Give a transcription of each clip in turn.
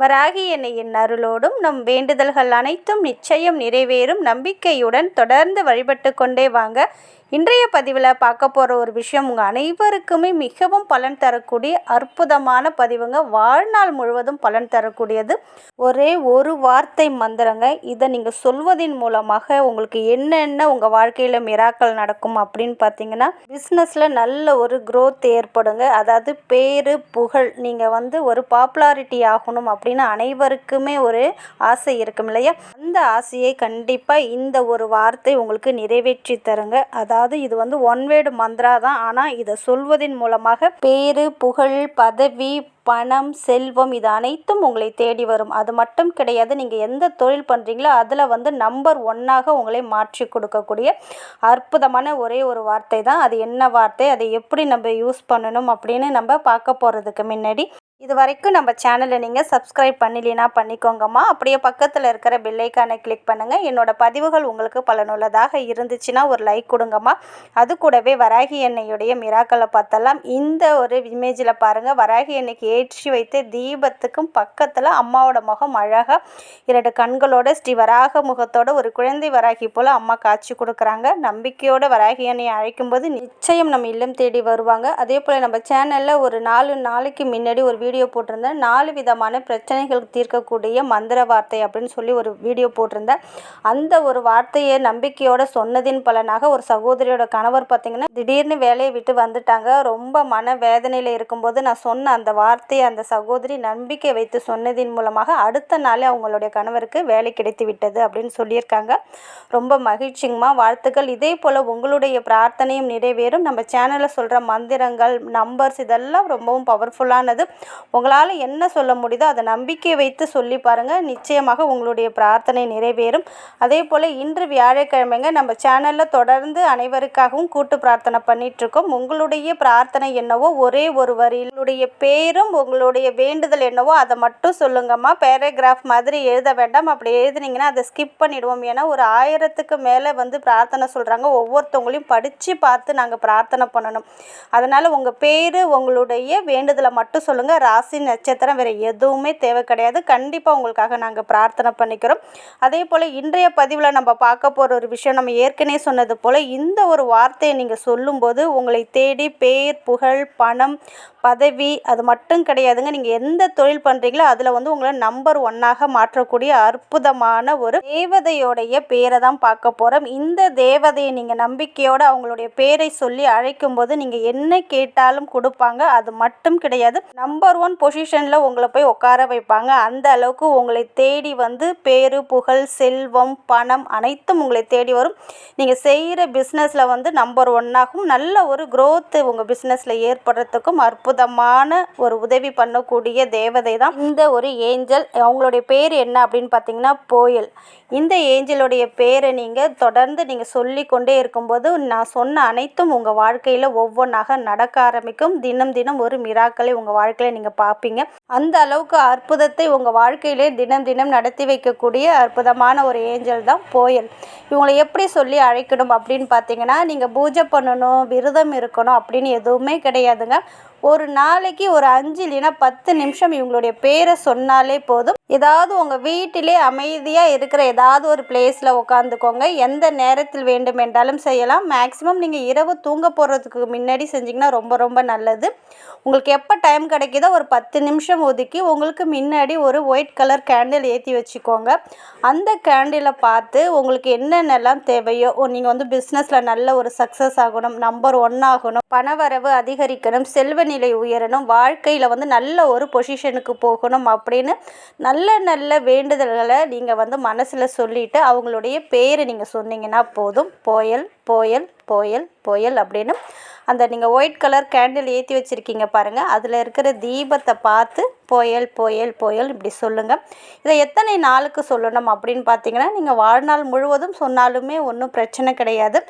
வராகி என்னையின் அருளோடும் நம் வேண்டுதல்கள் அனைத்தும் நிச்சயம் நிறைவேறும். நம்பிக்கையுடன் தொடர்ந்து வழிபட்டு கொண்டே வாங்க. இன்றைய பதிவில் பார்க்க போகிற ஒரு விஷயம் உங்கள் அனைவருக்குமே மிகவும் பலன் தரக்கூடிய அற்புதமான பதிவுங்க. வாழ்நாள் முழுவதும் பலன் தரக்கூடியது. ஒரே ஒரு வார்த்தை மந்திரங்க. இதை நீங்கள் சொல்வதின் மூலமாக உங்களுக்கு என்னென்ன உங்கள் வாழ்க்கையில் மிராக்கள் நடக்கும் அப்படின்னு பார்த்தீங்கன்னா பிஸ்னஸில் நல்ல ஒரு க்ரோத் ஏற்படுங்க. அதாவது பேரு புகழ். நீங்கள் வந்து ஒரு பாப்புலாரிட்டி ஆகணும் அப்படின்னு அனைவருக்குமே ஒரு ஆசை இருக்கும் இல்லையா? அந்த ஆசையை கண்டிப்பாக இந்த ஒரு வார்த்தை உங்களுக்கு நிறைவேற்றி தருங்க. அதாவது இது வந்து ஒன் வேர்டு மந்த்ரா தான். ஆனால் இதை சொல்வதன் மூலமாக பேரு புகழ் பதவி பணம் செல்வம் இது அனைத்தும் உங்களை தேடி வரும். அது மட்டும் கிடையாது நீங்கள் எந்த தொழில் பண்ணுறீங்களோ அதில் வந்து நம்பர் ஒன்னாக உங்களை மாற்றி கொடுக்கக்கூடிய அற்புதமான ஒரே ஒரு வார்த்தை தான். அது என்ன வார்த்தை? அதை எப்படி நம்ம யூஸ் பண்ணணும் அப்படின்னு நம்ம பார்க்க போகிறதுக்கு முன்னாடி இது வரைக்கும் நம்ம சேனலை நீங்கள் சப்ஸ்கிரைப் பண்ணலைன்னா பண்ணிக்கோங்கம்மா. அப்படியே பக்கத்தில் இருக்கிற பெல்லைக்கானை கிளிக் பண்ணுங்கள் என்னோட பதிவுகள் உங்களுக்கு பலனுள்ளதாக இருந்துச்சுன்னா ஒரு லைக் கொடுங்கம்மா. அது கூடவே வராகி எண்ணெயுடைய மிராக்களை பார்த்தலாம். இந்த ஒரு இமேஜில் பாருங்கள் வராகி எண்ணெய்க்கு ஏற்றி வைத்த தீபத்துக்கும் பக்கத்தில் அம்மாவோட முகம் அழகாக இரண்டு கண்களோட ஸ்ரீ வராக முகத்தோட ஒரு குழந்தை வராகி போல் அம்மா காட்சி கொடுக்குறாங்க. நம்பிக்கையோட வராகி எண்ணெயை அழைக்கும்போது நிச்சயம் நம்ம இல்லம் தேடி வருவாங்க. அதே போல் நம்ம சேனலில் ஒரு நாலு நாளைக்கு முன்னாடி ஒரு வீடியோ வீடியோ போட்டிருந்தேன். நாலு விதமான பிரச்சனைகள் தீர்க்கக்கூடிய மந்திர வார்த்தை அப்படின்னு சொல்லி ஒரு வீடியோ போட்டிருந்தேன். அந்த ஒரு வார்த்தையை நம்பிக்கையோட சொன்னதின் பலனாக ஒரு சகோதரியோட கணவர் பார்த்தீங்கன்னா திடீர்னு வேலையை விட்டு வந்துட்டாங்க. ரொம்ப மன வேதனையில் இருக்கும்போது நான் சொன்ன அந்த வார்த்தையை அந்த சகோதரி நம்பிக்கை வைத்து சொன்னதின் மூலமாக அடுத்த நாளே அவங்களுடைய கணவருக்கு வேலை கிடைத்து விட்டது அப்படின்னு சொல்லியிருக்காங்க. ரொம்ப மகிழ்ச்சிங்கம்மா. வாழ்த்துக்கள். இதே போல் உங்களுடைய பிரார்த்தனையும் நிறைவேறும். நம்ம சேனலில் சொல்கிற மந்திரங்கள் நம்பர்ஸ் இதெல்லாம் ரொம்பவும் பவர்ஃபுல்லானது உங்களால் என்ன சொல்ல முடியுதோ அதை நம்பிக்கை வைத்து சொல்லி பாருங்கள் நிச்சயமாக உங்களுடைய பிரார்த்தனை நிறைவேறும். அதே போல் இன்று வியாழக்கிழமைங்க நம்ம சேனலில் தொடர்ந்து அனைவருக்காகவும் கூட்டு பிரார்த்தனை பண்ணிகிட்ருக்கோம் உங்களுடைய பிரார்த்தனை என்னவோ ஒரே ஒரு வரியில் உங்களுடைய பேரும் உங்களுடைய வேண்டுதல் என்னவோ அதை மட்டும் சொல்லுங்கம்மா. பேராகிராஃப் மாதிரி எழுத வேண்டாம். அப்படி எழுதுனீங்கன்னா அதை ஸ்கிப் பண்ணிவிடுவோம் ஏன்னா ஒரு ஆயிரத்துக்கு மேலே வந்து பிரார்த்தனை சொல்கிறாங்க ஒவ்வொருத்தவங்களையும் படித்து பார்த்து நாங்கள் பிரார்த்தனை பண்ணணும். அதனால் உங்கள் பேர் உங்களுடைய வேண்டுதலை மட்டும் சொல்லுங்கள் ராசி நட்சத்திரம் வேறு எதுவுமே தேவை கிடையாது. கண்டிப்பாக உங்களுக்காக நாங்கள் பிரார்த்தனை பண்ணிக்கிறோம். அதே போல் இன்றைய பதிவில் நம்ம பார்க்க போகிற ஒரு விஷயம் நம்ம ஏற்கனவே சொன்னது போல் இந்த ஒரு வார்த்தையை நீங்கள் சொல்லும்போது உங்களை தேடி பேர் புகழ் பணம் பதவி அது மட்டும் கிடையாதுங்க. நீங்கள் எந்த தொழில் பண்ணுறீங்களோ அதில் வந்து உங்களை நம்பர் ஒன்னாக மாற்றக்கூடிய அற்புதமான ஒரு தேவதையோடைய பேரை தான் பார்க்க போகிறோம் இந்த தேவதையை நீங்கள் நம்பிக்கையோடு அவங்களுடைய பேரை சொல்லி அழைக்கும்போது நீங்கள் என்ன கேட்டாலும் கொடுப்பாங்க. அது மட்டும் கிடையாது. நம்பர் ஒன் பொசிஷனில் உங்களை போய் உட்கார வைப்பாங்க. அந்த அளவுக்கு உங்களை தேடி வந்து பேரு புகழ் செல்வம் பணம் அனைத்தும் உங்களை தேடி வரும். நீங்கள் செய்கிற பிஸ்னஸில் வந்து நம்பர் ஒன்னாகவும் நல்ல ஒரு க்ரோத்து உங்கள் பிஸ்னஸில் ஏற்படுறதுக்கும் அற்புதமான ஒரு உதவி பண்ணக்கூடிய தேவதை தான் இந்த ஒரு ஏஞ்சல் அவங்களுடைய பேர் என்ன அப்படின்னு பார்த்தீங்கன்னா போயல். இந்த ஏஞ்சலுடைய பேரை நீங்கள் தொடர்ந்து நீங்கள் சொல்லி கொண்டே இருக்கும்போது நான் சொன்ன அனைத்தும் உங்கள் வாழ்க்கையில் ஒவ்வொன்றாக நடக்க ஆரம்பிக்கும். தினம் தினம் ஒரு மிராக்களை உங்கள் வாழ்க்கையில் நீங்கள் பார்ப்பீங்க அந்த அளவுக்கு அற்புதத்தை உங்கள் வாழ்க்கையிலே தினம் தினம் நடத்தி வைக்கக்கூடிய அற்புதமான ஒரு ஏஞ்சல் தான் போயல். இவங்களை எப்படி சொல்லி அழைக்கணும் அப்படின்னு பார்த்தீங்கன்னா நீங்கள் பூஜை பண்ணணும் விரதம் இருக்கணும் அப்படின்னு எதுவுமே கிடையாதுங்க. ஒரு நாளைக்கு ஒரு அஞ்சு இல்லைன்னா பத்து நிமிஷம் இவங்களுடைய பேரை சொன்னாலே போதும். ஏதாவது உங்கள் வீட்டிலே அமைதியாக இருக்கிற ஏதாவது ஒரு பிளேஸில் உட்காந்துக்கோங்க எந்த நேரத்தில் வேண்டுமென்றாலும் செய்யலாம். மேக்ஸிமம் நீங்கள் இரவு தூங்க போகிறதுக்கு முன்னாடி செஞ்சிங்கன்னா ரொம்ப ரொம்ப நல்லது. உங்களுக்கு எப்போ டைம் கிடைக்குதோ ஒரு பத்து நிமிஷம் ஒதுக்கி உங்களுக்கு முன்னாடி ஒரு ஒயிட் கலர் கேண்டில் ஏற்றி வச்சுக்கோங்க. அந்த கேண்டிலை பார்த்து உங்களுக்கு என்னென்னலாம் தேவையோ நீங்கள் வந்து பிஸ்னஸில் நல்ல ஒரு சக்ஸஸ் ஆகணும் நம்பர் ஒன் ஆகணும் பணவரவு அதிகரிக்கணும் செல்வ நிலை உயரணும் வாழ்க்கையில் வந்து நல்ல ஒரு பொசிஷனுக்கு போகணும் அப்படின்னு நல்ல நல்ல வேண்டுதல்களை நீங்கள் வந்து மனசில் சொல்லிவிட்டு அவங்களுடைய பேரை நீங்கள் சொன்னீங்கன்னா போதும். போயல் போயல் போயல் போயல் அப்படின்னு அந்த நீங்கள் ஒயிட் கலர் கேண்டில் ஏற்றி வச்சுருக்கீங்க பாருங்கள் அதில் இருக்கிற தீபத்தை பார்த்து போயல் போயல் போயல் இப்படி சொல்லுங்கள் இதை எத்தனை நாளுக்கு சொல்லணும் அப்படின்னு பார்த்தீங்கன்னா நீங்கள் வாழ்நாள் முழுவதும் சொன்னாலுமே ஒன்றும் பிரச்சனை கிடையாது.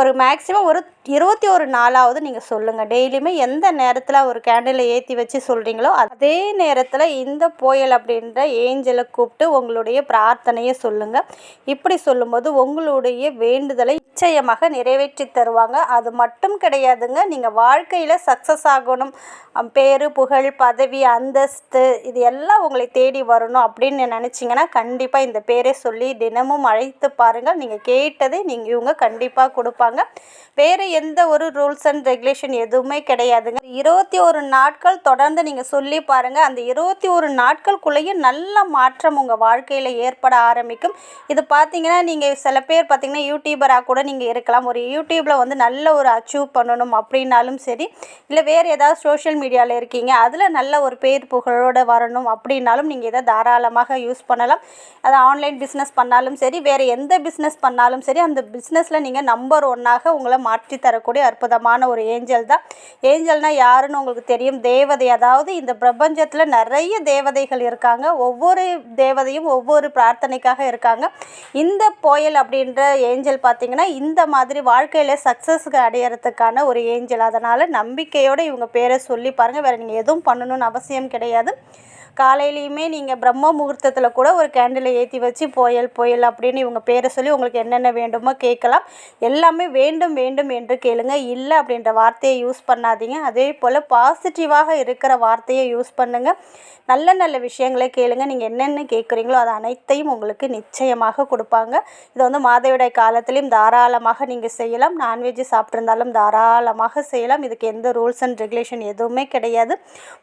ஒரு மேக்ஸிமம் ஒரு இருபத்தி ஒரு நாளாவது நீங்கள் சொல்லுங்கள் டெய்லியுமே எந்த நேரத்தில் ஒரு கேண்டிலை ஏற்றி வச்சு சொல்கிறீங்களோ அதே நேரத்தில் இந்த போயல் அப்படின்ற ஏஞ்சலை கூப்பிட்டு உங்களுடைய பிரார்த்தனையை சொல்லுங்கள் இப்படி சொல்லும்போது உங்களுடைய வேண்டுதலை நிச்சயமாக நிறைவேற்றி தருவாங்க. அது மட்டும் கிடையாதுங்க. நீங்கள் வாழ்க்கையில் சக்ஸஸ் ஆகணும். பேர் புகழ் பதவி அந்தஸ்து இது எல்லாம் உங்களை தேடி வரணும் அப்படின்னு நினச்சிங்கன்னா கண்டிப்பாக இந்த பேரை சொல்லி தினமும் அழைத்து பாருங்கள். நீங்கள் கேட்டதை நீங்கள் இவங்க கண்டிப்பாக கொடுப்பாங்க. வேறு எந்த ஒரு ரூல்ஸ் அண்ட் ரெகுலேஷன் எதுவுமே கிடையாதுங்க. இருபத்தி ஒரு நாட்கள் தொடர்ந்து நீங்கள் சொல்லி பாருங்கள் அந்த இருபத்தி ஒரு நாட்களுக்குள்ளேயும் நல்ல மாற்றம் உங்கள் வாழ்க்கையில் ஏற்பட ஆரம்பிக்கும். இது பார்த்தீங்கன்னா நீங்கள் சில பேர் பார்த்தீங்கன்னா யூடியூபராக கூட நீங்கள் இருக்கலாம். ஒரு யூடியூப்பில் வந்து நல்ல ஒரு அச்சீவ் பண்ணணும் அப்படின்னாலும் சரி இல்லை வேறு ஏதாவது சோஷியல் மீடியாவில் இருக்கீங்க அதில் நல்ல ஒரு பேர் புகழோடு வரணும் அப்படின்னாலும் நீங்கள் இதை தாராளமாக யூஸ் பண்ணலாம். அது ஆன்லைன் பிஸ்னஸ் பண்ணாலும் சரி வேறு எந்த பிஸ்னஸ் பண்ணாலும் சரி அந்த பிஸ்னஸில் நீங்கள் நம்பர் ஒன்னாக உங்களை மாற்றி தரக்கூடிய அற்புதமான ஒரு ஏஞ்சல் தான். ஏஞ்சல்னால் யாருன்னு உங்களுக்கு தெரியும். தேவதை அதாவது இந்த பிரபஞ்சத்தில் நிறைய தேவதைகள் இருக்காங்க. ஒவ்வொரு தேவதையும் ஒவ்வொரு பிரார்த்தனைக்காக இருக்காங்க. இந்த போயல் அப்படின்ற ஏஞ்சல் பார்த்திங்கன்னா இந்த மாதிரி வாழ்க்கையில் சக்ஸஸ்க்கு அடையிறதுக்கான ஒரு ஏஞ்சல் அதனால் நம்பிக்கையோடு இவங்க பேரை சொல்லி பாருங்கள் வேறு நீங்கள் எதுவும் பண்ணணும்னு அவசியம் கிடையாது. ചെയ്യാതെ காலையிலையுமே நீங்கள் பிரம்ம முகூர்த்தத்தில் கூட ஒரு கேண்டிலை ஏற்றி வச்சு புயல் புயல் அப்படின்னு இவங்க பேரை சொல்லி உங்களுக்கு என்னென்ன வேண்டுமோ கேட்கலாம். எல்லாமே வேண்டும் வேண்டும் என்று கேளுங்க. இல்லை அப்படின்ற வார்த்தையை யூஸ் பண்ணாதீங்க. அதே போல் பாசிட்டிவாக இருக்கிற வார்த்தையை யூஸ் பண்ணுங்கள் நல்ல நல்ல விஷயங்களை கேளுங்க. நீங்கள் என்னென்ன கேட்குறீங்களோ அது அனைத்தையும் உங்களுக்கு நிச்சயமாக கொடுப்பாங்க. இதை வந்து மாதவிடாய் காலத்துலேயும் தாராளமாக நீங்கள் செய்யலாம். நான்வெஜ் சாப்பிட்ருந்தாலும் தாராளமாக செய்யலாம். இதுக்கு எந்த ரூல்ஸ் அண்ட் ரெகுலேஷன் எதுவுமே கிடையாது.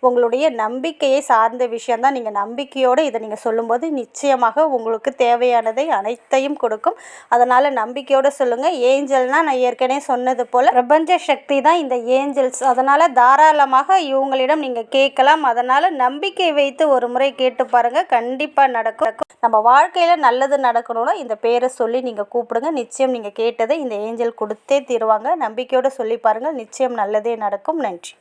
உங்களுடைய நம்பிக்கையை சார்ந்த விஷயம் விஷயந்தான் நீங்கள் நம்பிக்கையோடு இதை நீங்கள் சொல்லும்போது நிச்சயமாக உங்களுக்கு தேவையானதை அனைத்தையும் கொடுக்கும். அதனால் நம்பிக்கையோடு சொல்லுங்கள் ஏஞ்சல்னால் நான் ஏற்கனவே சொன்னது போல் பிரபஞ்ச சக்தி தான் இந்த ஏஞ்சல்ஸ். அதனால் தாராளமாக இவங்களிடம் நீங்கள் கேட்கலாம். அதனால் நம்பிக்கை வைத்து ஒரு முறை கேட்டு பாருங்கள் கண்டிப்பாக நடக்கும். நம்ம வாழ்க்கையில் நல்லது நடக்கணும்னா இந்த பேரை சொல்லி நீங்கள் கூப்பிடுங்க. நிச்சயம் நீங்கள் கேட்டதை இந்த ஏஞ்சல் கொடுத்தே தீருவாங்க. நம்பிக்கையோடு சொல்லி பாருங்கள். நிச்சயம் நல்லதே நடக்கும். நன்றி.